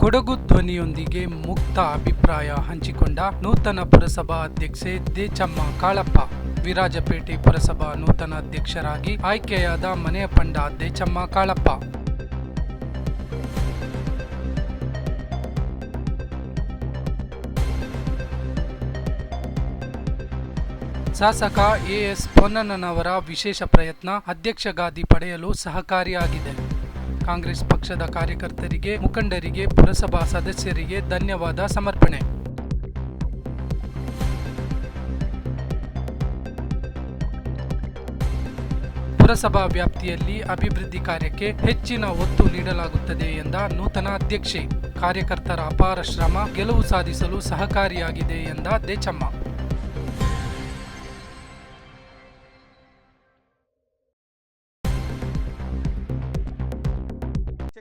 ಕೊಡಗು ಧ್ವನಿಯೊಂದಿಗೆ ಮುಕ್ತ ಅಭಿಪ್ರಾಯ ಹಂಚಿಕೊಂಡ ನೂತನ ಪುರಸಭಾ ಅಧ್ಯಕ್ಷೆ ದೇಚಮ್ಮ ಕಾಳಪ್ಪ. ವಿರಾಜಪೇಟೆ ಪುರಸಭಾ ನೂತನ ಅಧ್ಯಕ್ಷರಾಗಿ ಆಯ್ಕೆಯಾದ ಮನೆಯ ಪಂಡ ದೇಚಮ್ಮ ಕಾಳಪ್ಪ. ಶಾಸಕ ಎಎಸ್ ಪೊನ್ನಣ್ಣನವರ ವಿಶೇಷ ಪ್ರಯತ್ನ ಅಧ್ಯಕ್ಷ ಗಾದಿ ಪಡೆಯಲು ಸಹಕಾರಿಯಾಗಿದೆ. ಕಾಂಗ್ರೆಸ್ ಪಕ್ಷದ ಕಾರ್ಯಕರ್ತರಿಗೆ, ಮುಖಂಡರಿಗೆ, ಪುರಸಭಾ ಸದಸ್ಯರಿಗೆ ಧನ್ಯವಾದ, ಸಮರ್ಪಣೆ. ಪುರಸಭಾ ವ್ಯಾಪ್ತಿಯಲ್ಲಿ ಅಭಿವೃದ್ಧಿ ಕಾರ್ಯಕ್ಕೆ ಹೆಚ್ಚಿನ ಒತ್ತು ನೀಡಲಾಗುತ್ತದೆ ಎಂದ ನೂತನ ಅಧ್ಯಕ್ಷೆ. ಕಾರ್ಯಕರ್ತರ ಅಪಾರ ಶ್ರಮ ಗೆಲುವು ಸಾಧಿಸಲು ಸಹಕಾರಿಯಾಗಿದೆ ಎಂದ ದೇಚಮ್ಮ.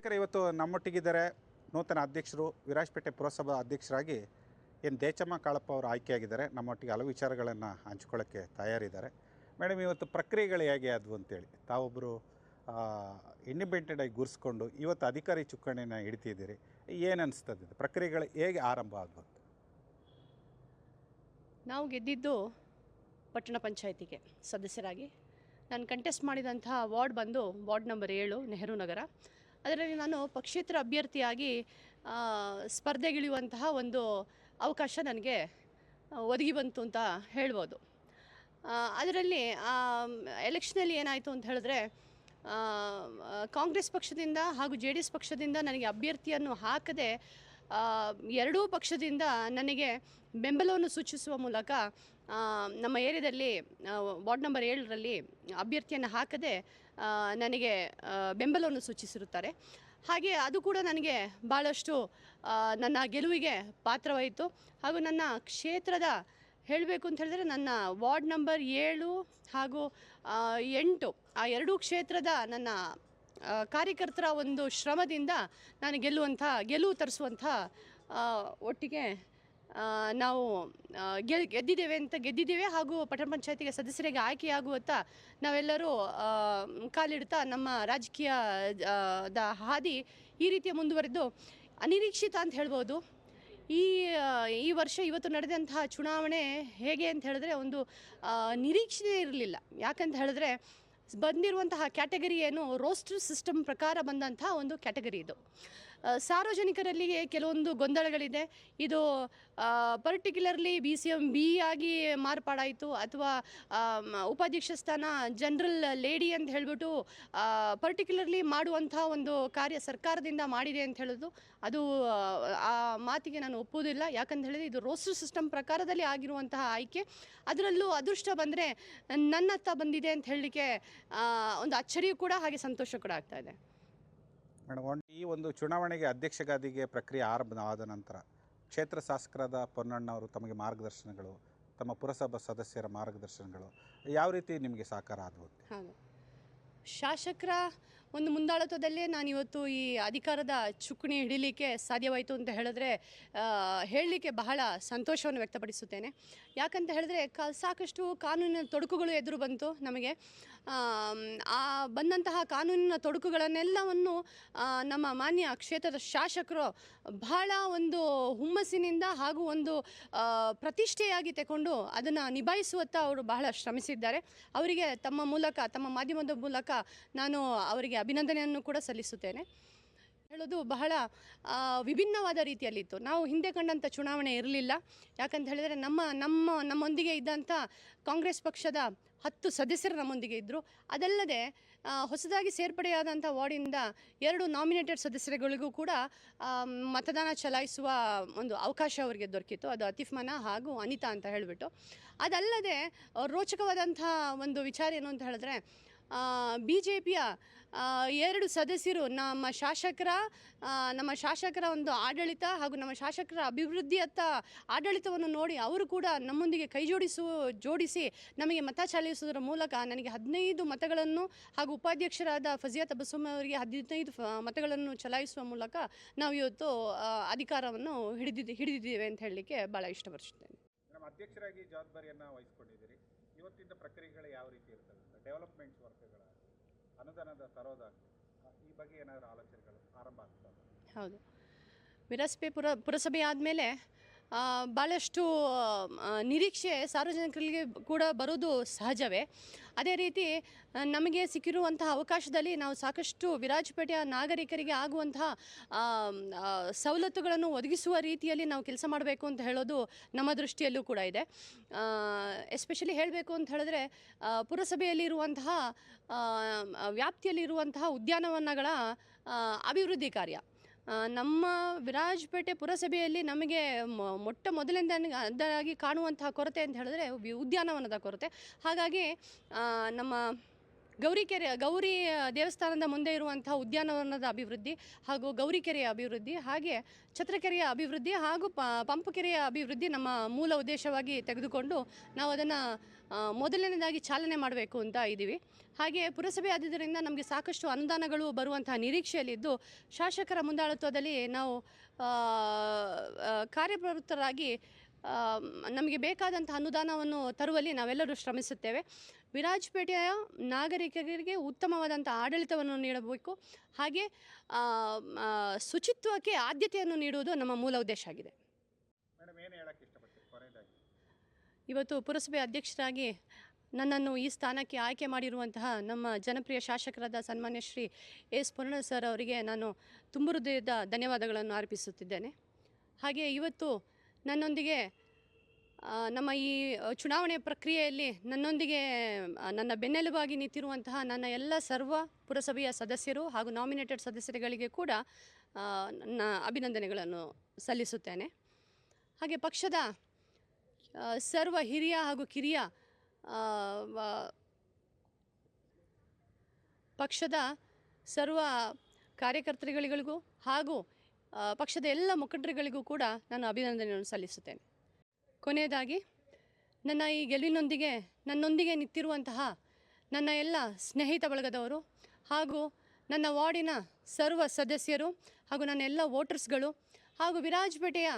ಶಿಕ್ಷಕರು ಇವತ್ತು ನಮ್ಮೊಟ್ಟಿಗಿದ್ದಾರೆ ನೂತನ ಅಧ್ಯಕ್ಷರು, ವಿರಾಜಪೇಟೆ ಪುರಸಭಾ ಅಧ್ಯಕ್ಷರಾಗಿ ಏನು ದೇಚಮ್ಮ ಕಾಳಪ್ಪ ಅವರು ಆಯ್ಕೆಯಾಗಿದ್ದಾರೆ. ನಮ್ಮೊಟ್ಟಿಗೆ ಹಲವು ವಿಚಾರಗಳನ್ನು ಹಂಚ್ಕೊಳ್ಳೋಕ್ಕೆ ತಯಾರಿದ್ದಾರೆ. ಮೇಡಮ್ ಇವತ್ತು ಪ್ರಕ್ರಿಯೆಗಳು ಹೇಗೆ ಆದವು ಅಂತೇಳಿ? ತಾವೊಬ್ಬರು ಇಂಡಿಪೆಂಡೆಂಟಾಗಿ ಗುರಿಸ್ಕೊಂಡು ಇವತ್ತು ಅಧಿಕಾರಿ ಚುಕ್ಕಾಣಿನ ಹಿಡಿತಿದ್ದೀರಿ. ಏನು ಅನಿಸ್ತದೆ ಪ್ರಕ್ರಿಯೆಗಳು ಹೇಗೆ ಆರಂಭ ಆದ್ವು ನಾವು ಗೆದ್ದಿದ್ದು ಪಟ್ಟಣ ಪಂಚಾಯತಿಗೆ ಸದಸ್ಯರಾಗಿ. ನಾನು ಕಂಟೆಸ್ಟ್ ಮಾಡಿದಂಥ ವಾರ್ಡ್ ಬಂದು ವಾರ್ಡ್ ನಂಬರ್ ಏಳು, ನೆಹರು ನಗರ. ಅದರಲ್ಲಿ ನಾನು ಪಕ್ಷೇತರ ಅಭ್ಯರ್ಥಿಯಾಗಿ ಸ್ಪರ್ಧೆಗಿಳಿಯುವಂತಹ ಒಂದು ಅವಕಾಶ ನನಗೆ ಒದಗಿ ಬಂತು ಅಂತ ಹೇಳ್ಬೋದು. ಅದರಲ್ಲಿ ಎಲೆಕ್ಷನಲ್ಲಿ ಏನಾಯಿತು ಅಂತ ಹೇಳಿದ್ರೆ ಕಾಂಗ್ರೆಸ್ ಪಕ್ಷದಿಂದ ಹಾಗೂ ಜೆ ಡಿ ಎಸ್ ಪಕ್ಷದಿಂದ ನನಗೆ ಅಭ್ಯರ್ಥಿಯನ್ನು ಹಾಕದೆ ಎರಡೂ ಪಕ್ಷದಿಂದ ನನಗೆ ಬೆಂಬಲವನ್ನು ಸೂಚಿಸುವ ಮೂಲಕ ನಮ್ಮ ಏರಿಯಾದಲ್ಲಿ ವಾರ್ಡ್ ನಂಬರ್ ಏಳರಲ್ಲಿ ಅಭ್ಯರ್ಥಿಯನ್ನು ಹಾಕದೆ ನನಗೆ ಬೆಂಬಲವನ್ನು ಸೂಚಿಸಿರುತ್ತಾರೆ. ಹಾಗೆ ಅದು ಕೂಡ ನನಗೆ ಭಾಳಷ್ಟು ನನ್ನ ಗೆಲುವಿಗೆ ಪಾತ್ರವಾಯಿತು. ಹಾಗೂ ನನ್ನ ಕ್ಷೇತ್ರದ ಹೇಳಬೇಕು ಅಂತ ಹೇಳಿದ್ರೆ ನನ್ನ ವಾರ್ಡ್ ನಂಬರ್ ಏಳು ಹಾಗೂ ಎಂಟು, ಆ ಎರಡೂ ಕ್ಷೇತ್ರದ ನನ್ನ ಕಾರ್ಯಕರ್ತರ ಒಂದು ಶ್ರಮದಿಂದ ನಾನು ಗೆಲ್ಲುವಂಥ, ಗೆಲುವು ತರಿಸುವಂಥ ಒಟ್ಟಿಗೆ ನಾವು ಗೆಲ್, ಗೆದ್ದಿದ್ದೇವೆ ಅಂತ ಗೆದ್ದಿದ್ದೇವೆ ಹಾಗೂ ಪಟ್ಟಣ ಪಂಚಾಯತಿಗೆ ಸದಸ್ಯರಿಗೆ ಆಯ್ಕೆಯಾಗುವತ್ತ ನಾವೆಲ್ಲರೂ ಕಾಲಿಡ್ತಾ ನಮ್ಮ ರಾಜಕೀಯ ದ ಹಾದಿ ಈ ರೀತಿಯ ಮುಂದುವರೆದು ಅನಿರೀಕ್ಷಿತ ಅಂತ ಹೇಳ್ಬೋದು. ಈ ಈ ವರ್ಷ ಇವತ್ತು ನಡೆದಂತಹ ಚುನಾವಣೆ ಹೇಗೆ ಅಂತ ಹೇಳಿದ್ರೆ ಒಂದು ನಿರೀಕ್ಷೆ ಇರಲಿಲ್ಲ. ಯಾಕಂತ ಹೇಳಿದ್ರೆ ಬಂದಿರುವಂತಹ ಕ್ಯಾಟಗರಿ ಏನು ರೋಸ್ಟರ್ ಸಿಸ್ಟಮ್ ಪ್ರಕಾರ ಬಂದಂತಹ ಒಂದು ಕ್ಯಾಟಗರಿ ಇದು. ಸಾರ್ವಜನಿಕರಲ್ಲಿ ಕೆಲವೊಂದು ಗೊಂದಲಗಳಿದೆ. ಇದು particularly B C M B ಆಗಿ ಮಾರ್ಪಾಡಾಯಿತು. ಅಥವಾ ಉಪಾಧ್ಯಕ್ಷ ಸ್ಥಾನ ಜನರಲ್ ಲೇಡಿ ಅಂತ ಹೇಳಿಬಿಟ್ಟು ಪರ್ಟಿಕ್ಯುಲರ್ಲಿ ಮಾಡುವಂಥ ಒಂದು ಕಾರ್ಯ ಸರ್ಕಾರದಿಂದ ಮಾಡಿದೆ ಅಂತ ಹೇಳೋದು. ಅದು ಆ, ಮಾತಿಗೆ ನಾನು ಒಪ್ಪುವುದಿಲ್ಲ. ಯಾಕಂತ ಹೇಳಿದ್ರೆ ಇದು ರೋಸ್ಟರ್ ಸಿಸ್ಟಮ್ ಪ್ರಕಾರದಲ್ಲಿ ಆಗಿರುವಂತಹ ಆಯ್ಕೆ. ಅದರಲ್ಲೂ ಅದೃಷ್ಟ ಬಂದರೆ ನನ್ನತ್ತ ಬಂದಿದೆ ಅಂತ ಹೇಳಲಿಕ್ಕೆ ಒಂದು ಅಚ್ಚರಿಯೂ ಕೂಡ ಹಾಗೆ ಸಂತೋಷ ಕೂಡ ಆಗ್ತಾ ಇದೆ. ಮೇಡಮ್ ಈ ಒಂದು ಚುನಾವಣೆಗೆ ಅಧ್ಯಕ್ಷಗಾದಿಗೆ ಪ್ರಕ್ರಿಯೆ ಆರಂಭವಾದ ನಂತರ ಕ್ಷೇತ್ರ ಶಾಸಕರಾದ ಪೊನ್ನಣ್ಣವರು ತಮಗೆ ಮಾರ್ಗದರ್ಶನಗಳು, ತಮ್ಮ ಪುರಸಭಾ ಸದಸ್ಯರ ಮಾರ್ಗದರ್ಶನಗಳು. ಯಾವ ರೀತಿ ನಿಮಗೆ ಸಹಕಾರ ಆದವು ಶಾಸಕರ ಒಂದು ಮುಂದಾಳತ್ವದಲ್ಲೇ ನಾನಿವತ್ತು ಈ ಅಧಿಕಾರದ ಚುಕ್ಕಣಿ ಹಿಡಿಲಿಕ್ಕೆ ಸಾಧ್ಯವಾಯಿತು ಅಂತ ಹೇಳಿದ್ರೆ ಹೇಳಲಿಕ್ಕೆ ಬಹಳ ಸಂತೋಷವನ್ನು ವ್ಯಕ್ತಪಡಿಸುತ್ತೇನೆ. ಯಾಕಂತ ಹೇಳಿದ್ರೆ, ಕ, ಸಾಕಷ್ಟು ಕಾನೂನಿನ ತೊಡಕುಗಳು ಎದುರು ಬಂತು ನಮಗೆ. ಆ ಬಂದಂತಹ ಕಾನೂನಿನ ತೊಡಕುಗಳನ್ನೆಲ್ಲವನ್ನು ನಮ್ಮ ಮಾನ್ಯ ಕ್ಷೇತ್ರದ ಶಾಸಕರು ಬಹಳ ಒಂದು ಹುಮ್ಮಸ್ಸಿನಿಂದ ಹಾಗೂ ಒಂದು ಪ್ರತಿಷ್ಠೆಯಾಗಿ ತಗೊಂಡು ಅದನ್ನು ನಿಭಾಯಿಸುವತ್ತ ಅವರು ಬಹಳ ಶ್ರಮಿಸಿದ್ದಾರೆ. ಅವರಿಗೆ ತಮ್ಮ ಮೂಲಕ, ತಮ್ಮ ಮಾಧ್ಯಮದ ಮೂಲಕ ನಾನು ಅವರಿಗೆ ಅಭಿನಂದನೆಯನ್ನು ಕೂಡ ಸಲ್ಲಿಸುತ್ತೇನೆ. ಹೇಳೋದು ಬಹಳ ವಿಭಿನ್ನವಾದ ರೀತಿಯಲ್ಲಿತ್ತು. ನಾವು ಹಿಂದೆ ಕಂಡಂಥ ಚುನಾವಣೆ ಇರಲಿಲ್ಲ. ಯಾಕಂತ ಹೇಳಿದರೆ ನಮ್ಮ ನಮ್ಮ, ನಮ್ಮೊಂದಿಗೆ ಇದ್ದಂಥ ಕಾಂಗ್ರೆಸ್ ಪಕ್ಷದ ಹತ್ತು ಸದಸ್ಯರು ನಮ್ಮೊಂದಿಗೆ ಇದ್ದರು ಅದಲ್ಲದೆ ಹೊಸದಾಗಿ ಸೇರ್ಪಡೆಯಾದಂಥ ವಾರ್ಡಿಂದ ಎರಡು ನಾಮಿನೇಟೆಡ್ ಸದಸ್ಯರುಗಳಿಗೂ ಕೂಡ ಮತದಾನ ಚಲಾಯಿಸುವ ಒಂದು ಅವಕಾಶ ಅವರಿಗೆ ದೊರಕಿತ್ತು. ಅದು ಅತಿಫ್ಮನ ಹಾಗೂ ಅನಿತಾ ಅಂತ ಹೇಳಿಬಿಟ್ಟು. ಅದಲ್ಲದೆ, ರೋಚಕವಾದಂಥ ಒಂದು ವಿಚಾರ ಏನು ಅಂತ ಹೇಳಿದ್ರೆ ಬಿ ಜೆ ಪಿಯ ಎರಡು ಸದಸ್ಯರು ನಮ್ಮ ಶಾಸಕರ ನಮ್ಮ ಶಾಸಕರ ಒಂದು ಆಡಳಿತ ಹಾಗೂ ನಮ್ಮ ಶಾಸಕರ ಅಭಿವೃದ್ಧಿಯತ್ತ ಆಡಳಿತವನ್ನು ನೋಡಿ ಅವರು ಕೂಡ ನಮ್ಮೊಂದಿಗೆ ಕೈ ಜೋಡಿಸು ನಮಗೆ ಮತ ಚಲಾಯಿಸುವುದರ ಮೂಲಕ ನನಗೆ ಹದಿನೈದು ಮತಗಳನ್ನು ಹಾಗೂ ಉಪಾಧ್ಯಕ್ಷರಾದ ಫಜಿಯಾ ತಬಸ್ಸುಮ್ ಅವರಿಗೆ ಹದಿನೈದು ಮತಗಳನ್ನು ಚಲಾಯಿಸುವ ಮೂಲಕ ನಾವು ಇವತ್ತು ಅಧಿಕಾರವನ್ನು ಹಿಡಿದಿದ್ದು, ಹಿಡಿದಿದ್ದೇವೆ ಅಂತ ಹೇಳಲಿಕ್ಕೆ ಭಾಳ ಇಷ್ಟಪಡಿಸುತ್ತೇನೆ ಅಧ್ಯಕ್ಷರಾಗಿ ಜವಾಬ್ದಾರಿಯನ್ನು ವಹಿಸ್ಕೊಂಡಿದ್ದೀರಿ. ಇವತ್ತಿನ ಪ್ರಕ್ರಿಯೆಗಳು ಯಾವ ರೀತಿ ಇರ್ತದೆ ಡೆವಲಪ್ಮೆಂಟ್ ವರ್ಕ್ಗಳ ಅನುದಾನದ ತರೋದಾಗಲಿ ಈ ಬಗ್ಗೆ ಏನಾದರೂ ಆಲೋಚನೆಗಳು ಆರಂಭ ಆಗ್ತದೆ ಹೌದು. ವಿರಸ್ಪೆ ಪುರ, ಪುರಸಭೆ ಆದಮೇಲೆ ಭಾಳಷ್ಟು ನಿರೀಕ್ಷೆ ಸಾರ್ವಜನಿಕರಿಗೆ ಕೂಡ ಬರೋದು ಸಹಜವೇ. ಅದೇ ರೀತಿ ನಮಗೆ ಸಿಕ್ಕಿರುವಂತಹ ಅವಕಾಶದಲ್ಲಿ ನಾವು ಸಾಕಷ್ಟು ವಿರಾಜಪೇಟೆಯ ನಾಗರಿಕರಿಗೆ ಆಗುವಂತಹ ಸವಲತ್ತುಗಳನ್ನು ಒದಗಿಸುವ ರೀತಿಯಲ್ಲಿ ನಾವು ಕೆಲಸ ಮಾಡಬೇಕು ಅಂತ ಹೇಳೋದು ನಮ್ಮ ದೃಷ್ಟಿಯಲ್ಲೂ ಕೂಡ ಇದೆ. ಎಸ್ಪೆಷಲಿ ಹೇಳಬೇಕು ಅಂತ ಹೇಳಿದ್ರೆ ಪುರಸಭೆಯಲ್ಲಿರುವಂತಹ ವ್ಯಾಪ್ತಿಯಲ್ಲಿರುವಂತಹ ಉದ್ಯಾನವನಗಳ ಅಭಿವೃದ್ಧಿ ಕಾರ್ಯ. ನಮ್ಮ ವಿರಾಜಪೇಟೆ ಪುರಸಭೆಯಲ್ಲಿ ನಮಗೆ ಮೊಟ್ಟ ಮೊದಲನೇದಾಗಿ ಕಾಣುವಂತಹ ಕೊರತೆ ಅಂತ ಹೇಳಿದ್ರೆ ಉದ್ಯಾನವನದ ಕೊರತೆ. ಹಾಗಾಗಿ ನಮ್ಮ ಗೌರಿಕೆರೆ, ಗೌರಿ ದೇವಸ್ಥಾನದ ಮುಂದೆ ಇರುವಂಥ ಉದ್ಯಾನವನದ ಅಭಿವೃದ್ಧಿ ಹಾಗೂ ಗೌರಿಕೆರೆಯ ಅಭಿವೃದ್ಧಿ ಹಾಗೆ ಛತ್ರಕೆರೆಯ ಅಭಿವೃದ್ಧಿ ಹಾಗೂ ಪ, ಪಂಪಕೆರೆಯ ಅಭಿವೃದ್ಧಿ ನಮ್ಮ ಮೂಲ ಉದ್ದೇಶವಾಗಿ ತೆಗೆದುಕೊಂಡು ನಾವು ಅದನ್ನು ಮೊದಲನೇದಾಗಿ ಚಾಲನೆ ಮಾಡಬೇಕು ಅಂತ ಇದ್ದೀವಿ. ಹಾಗೆ ಪುರಸಭೆ ಆದ್ದರಿಂದ ನಮಗೆ ಸಾಕಷ್ಟು ಅನುದಾನಗಳು ಬರುವಂತಹ ನಿರೀಕ್ಷೆಯಲ್ಲಿದ್ದು ಶಾಸಕರ ಮುಂದಾಳತ್ವದಲ್ಲಿ ನಾವು ಕಾರ್ಯಪ್ರವೃತ್ತರಾಗಿ ನಮಗೆ ಬೇಕಾದಂಥ ಅನುದಾನವನ್ನು ತರುವಲ್ಲಿ ನಾವೆಲ್ಲರೂ ಶ್ರಮಿಸುತ್ತೇವೆ. ವಿರಾಜಪೇಟೆಯ ನಾಗರಿಕರಿಗೆ ಉತ್ತಮವಾದಂಥ ಆಡಳಿತವನ್ನು ನೀಡಬೇಕು. ಹಾಗೆ ಶುಚಿತ್ವಕ್ಕೆ ಆದ್ಯತೆಯನ್ನು ನೀಡುವುದು ನಮ್ಮ ಮೂಲ ಉದ್ದೇಶ ಆಗಿದೆ. ಇವತ್ತು ಪುರಸಭೆ ಅಧ್ಯಕ್ಷರಾಗಿ ನನ್ನನ್ನು ಈ ಸ್ಥಾನಕ್ಕೆ ಆಯ್ಕೆ ಮಾಡಿರುವಂತಹ ನಮ್ಮ ಜನಪ್ರಿಯ ಶಾಸಕರಾದ ಸನ್ಮಾನ್ಯ ಶ್ರೀ ಎಸ್ ಪೂರ್ಣ ಸರ್ ಅವರಿಗೆ ನಾನು ತುಂಬ ಹೃದಯದ ಧನ್ಯವಾದಗಳನ್ನು ಅರ್ಪಿಸುತ್ತಿದ್ದೇನೆ. ಹಾಗೆ ಇವತ್ತು ನನ್ನೊಂದಿಗೆ ನಮ್ಮ ಈ ಚುನಾವಣೆ ಪ್ರಕ್ರಿಯೆಯಲ್ಲಿ ನನ್ನೊಂದಿಗೆ ನನ್ನ ಬೆನ್ನೆಲುಬಾಗಿ ನಿಂತಿರುವಂತಹ ನನ್ನ ಎಲ್ಲ ಸರ್ವ ಪುರಸಭೆಯ ಸದಸ್ಯರು ಹಾಗೂ ನಾಮಿನೇಟೆಡ್ ಸದಸ್ಯರುಗಳಿಗೆ ಕೂಡ ನನ್ನ ಅಭಿನಂದನೆಗಳನ್ನು ಸಲ್ಲಿಸುತ್ತೇನೆ. ಹಾಗೆ ಪಕ್ಷದ ಸರ್ವ ಹಿರಿಯ ಹಾಗೂ ಕಿರಿಯ ಪಕ್ಷದ ಸರ್ವ ಕಾರ್ಯಕರ್ತರುಗಳಿಗೂ ಹಾಗೂ ಪಕ್ಷದ ಎಲ್ಲ ಮುಖಂಡರುಗಳಿಗೂ ಕೂಡ ನಾನು ಅಭಿನಂದನೆಯನ್ನು ಸಲ್ಲಿಸುತ್ತೇನೆ. ಕೊನೆಯದಾಗಿ, ನನ್ನ ಈ ಗೆಲುವಿನೊಂದಿಗೆ, ನನ್ನೊಂದಿಗೆ ನಿಂತಿರುವಂತಹ ನನ್ನ ಎಲ್ಲ ಸ್ನೇಹಿತ ಬಳಗದವರು ಹಾಗೂ ನನ್ನ ವಾರ್ಡಿನ ಸರ್ವ ಸದಸ್ಯರು ಹಾಗೂ ನನ್ನ ಎಲ್ಲ ವೋಟರ್ಸ್ಗಳು ಹಾಗೂ ವಿರಾಜಪೇಟೆಯ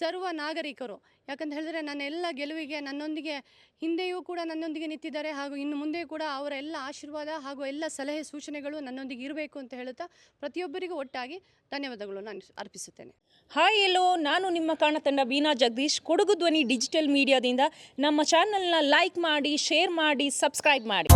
ಸರ್ವ ನಾಗರಿಕರು. ಯಾಕಂತ ಹೇಳಿದ್ರೆ ನನ್ನ ಎಲ್ಲ ಗೆಲುವಿಗೆ, ನನ್ನೊಂದಿಗೆ ಹಿಂದೆಯೂ ಕೂಡ ನನ್ನೊಂದಿಗೆ ನಿಂತಿದ್ದಾರೆ ಹಾಗೂ ಇನ್ನು ಮುಂದೆ ಕೂಡ ಅವರ ಎಲ್ಲ ಆಶೀರ್ವಾದ ಹಾಗೂ ಎಲ್ಲ ಸಲಹೆ ಸೂಚನೆಗಳು ನನ್ನೊಂದಿಗೆ ಇರಬೇಕು ಅಂತ ಹೇಳುತ್ತಾ ಪ್ರತಿಯೊಬ್ಬರಿಗೂ ಒಟ್ಟಾಗಿ ಧನ್ಯವಾದಗಳು ನಾನು ಅರ್ಪಿಸುತ್ತೇನೆ. ಹಾಯ್ ಎಲ್ಲೋ, ನಾನು ನಿಮ್ಮ ಕಾಣತಂಡ ಬೀನಾ ಜಗದೀಶ್. ಕೊಡಗು ಧ್ವನಿ ಡಿಜಿಟಲ್ ಮೀಡಿಯಾದಿಂದ ನಮ್ಮ ಚಾನಲ್ನ ಲೈಕ್ ಮಾಡಿ, ಶೇರ್ ಮಾಡಿ, ಸಬ್ಸ್ಕ್ರೈಬ್ ಮಾಡಿ.